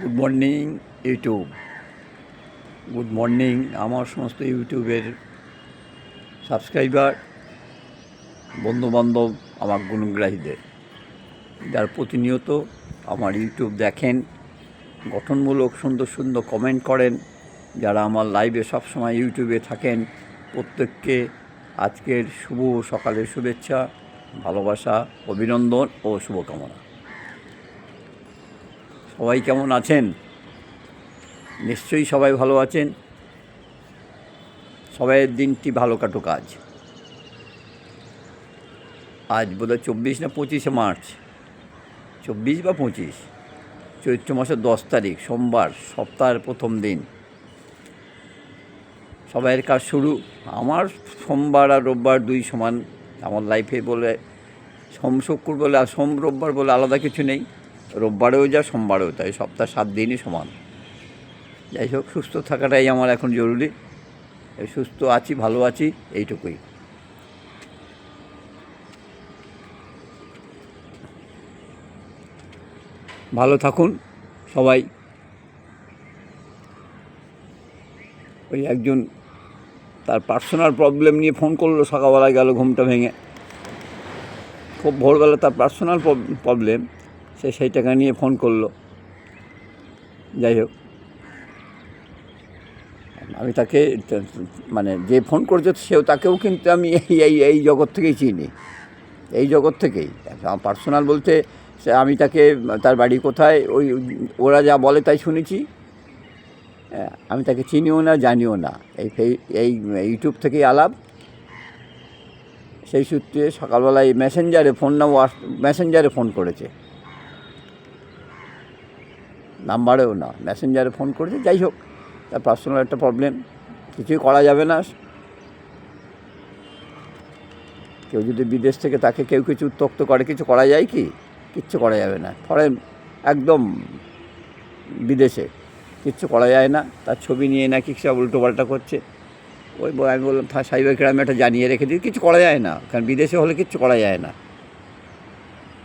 Good morning YouTube good morning আমার সমস্ত ইউটিউবের সাবস্ক্রাইবার বন্ধুবান্ধব, আমার গুণগ্রাহীদের। যারা প্রতিনিয়ত আমার ইউটিউব দেখেন, গঠনমূলক, সুন্দর সুন্দর কমেন্ট করেন, যারা আমার লাইভে সবসময় ইউটিউবে থাকেন, প্রত্যেককে আজকের শুভ সকালের শুভেচ্ছা, ভালোবাসা, অভিনন্দন ও শুভকামনা। সবাই কেমন আছেন? নিশ্চয়ই সবাই ভালো আছেন। সবাইয়ের দিনটি ভালো কাটুক আজ। আজ বোধহয় চব্বিশ না পঁচিশে মার্চ? চব্বিশ বা পঁচিশ? চৈত্র মাসের দশ তারিখ, সোমবার, সপ্তাহের প্রথম দিন। সবাইয়ের কাজ শুরু। আমার সোমবার আর রোববার দুই সমান। আমার লাইফে বলে, সোম শুক্র বলে আর সোম রোববার বলে আলাদা কিছু নেই। রোববারেও যা, সোমবারেও তাই। সপ্তাহ সাত দিনই সমান। যাই হোক, সুস্থ থাকাটাই আমার এখন জরুরি। সুস্থ আছি, ভালো আছি, এইটুকুই। ভালো থাকুন সবাই। ওই একজন তার পার্সোনাল প্রবলেম নিয়ে ফোন করল, সকালবেলায় গেল ঘুমটা ভেঙে। খুব ভোরবেলা তার পার্সোনাল প্রবলেম। সে সেই টাকা নিয়ে ফোন করল। যাই হোক। আমি তাকে মানে যে ফোন করেছে সেও তাকেও কিন্তু আমি এই এই এই জগৎ থেকেই চিনি। এই জগৎ থেকেই। আমার পার্সোনাল বলতে আমি তাকে তার বাড়ি কোথায় ওই ওরা যা বলে তাই শুনেছি। হ্যাঁ, আমি তাকে চিনিও না জানিও না। এই এই ইউটিউব থেকেই আলাপ। সেই সূত্রে সকালবেলায় মেসেঞ্জারে ফোন না মেসেঞ্জারে ফোন করেছে। নাম্বারেও না মেসেঞ্জারে ফোন করেছে, যাই হোক, তার পার্সোনাল একটা প্রবলেম কিছুই করা যাবে না। কেউ যদি বিদেশ থেকে তাকে কেউ কিছু উত্তক্ত করে, কিছু করা যায় কি? কিচ্ছু করা যাবে না। ফরেন একদম বিদেশে, কিচ্ছু করা যায় না, তার ছবি নিয়ে নাকি সব উল্টোপাল্টা করছে। ওই আমি বললাম সাইবার ক্রাইমে একটা জানিয়ে রেখে দিই কিছু করা যায় না, কারণ বিদেশে হলে কিচ্ছু করা যায় না।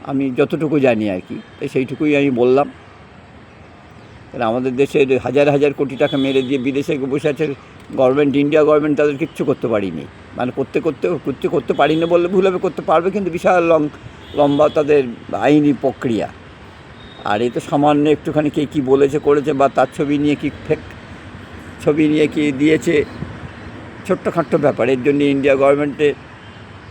আমি যতটুকু জানি আর কি সেইটুকুই আমি বললাম। কারণ আমাদের দেশে হাজার হাজার কোটি টাকা মেরে দিয়ে বিদেশে বসে আছে গভর্নমেন্ট ইন্ডিয়া গভর্নমেন্ট তাদের কিচ্ছু করতে পারিনি। মানে করতে করতে কিচ্ছু করতে পারিনি বললে ভুল হবে, করতে পারবে কিন্তু বিশাল লং, লম্বা তাদের আইনি প্রক্রিয়া। আর এই তো সামান্য একটুখানি কে কী বলেছে, করেছে বা তার ছবি নিয়ে কি ফেক ছবি নিয়ে কি দিয়েছে, ছোট্টখাট্ট ব্যাপার। এর জন্য ইন্ডিয়া গভর্নমেন্টে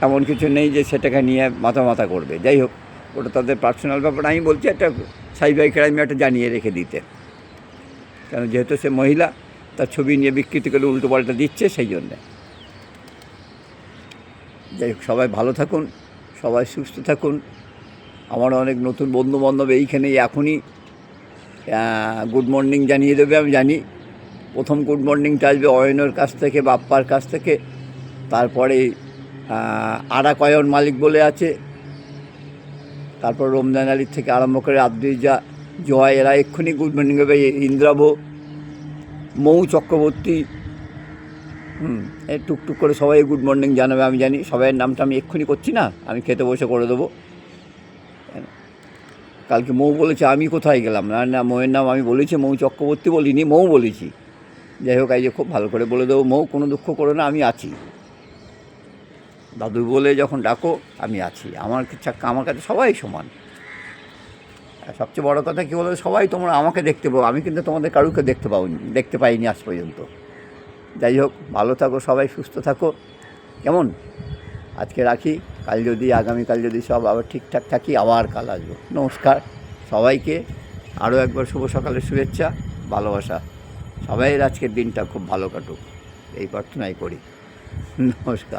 এমন কিছু নেই যে সেটাকে নিয়ে মাথা মাথা করবে। যাই হোক, ওটা তাদের পার্সোনাল ব্যাপার। আমি বলছি একটা সাইবার ক্রাইমে একটা জানিয়ে রেখে দিতে। কেন যেহেতু সে মহিলা, তার ছবি নিয়ে বিকৃতি করে উল্টো পাল্টা দিচ্ছে, সেই জন্যে। যাই হোক, সবাই ভালো থাকুন, সবাই সুস্থ থাকুন। আমার অনেক নতুন বন্ধু বান্ধব এইখানেই এখনই গুড মর্নিং জানিয়ে দেবে, আমি জানি। প্রথম গুড মর্নিংটা আসবে অয়নের কাছ থেকে, বাপ্পার কাছ থেকে। তারপরে আরা কয়ন মালিক বলে আছে। তারপর রমজান আলীর থেকে আরম্ভ করে আব্দুজা জয়, এরা এক্ষুনি গুড মর্নিং হবে ইন্দ্রাভ মৌ চক্রবর্তী, হুম টুকটুক করে সবাই গুড মর্নিং জানাবে, আমি জানি সবাইয়ের নামটা আমি এক্ষুনি করছি না, আমি খেতে বসে করে দেবো। কালকে মৌ বলেছে, আমি কোথায় গেলাম? না না, মৌয়ের নাম আমি বলেছি, মৌ চক্রবর্তী বলিনি, মৌ বলেছি। যাই হোক, এই যে খুব ভালো করে বলে দেবো, মৌ কোনো দুঃখ করো না, আমি আছি। দাদু বলে যখন ডাকো, আমি আছি। আমার কাছে আমার কাছে সবাই সমান। আর সবচেয়ে বড় কথা কী বলো সবাই তোমরা আমাকে দেখতে পাও, আমি কিন্তু তোমাদের কারুকে দেখতে পাওনি, দেখতে পাইনি আজ পর্যন্ত। যাই হোক, ভালো থাকো, সবাই সুস্থ থাকো। কেমন? আজকে রাখি, কাল যদি, আগামীকাল যদি সব আবার ঠিকঠাক থাকি, আবার কাল আসব। নমস্কার, সবাইকে আরও একবার শুভ সকালের শুভেচ্ছা, ভালোবাসা। সবাইয়ের আজকের দিনটা খুব ভালো কাটুক, এই প্রার্থনাই করি। নমস্কার।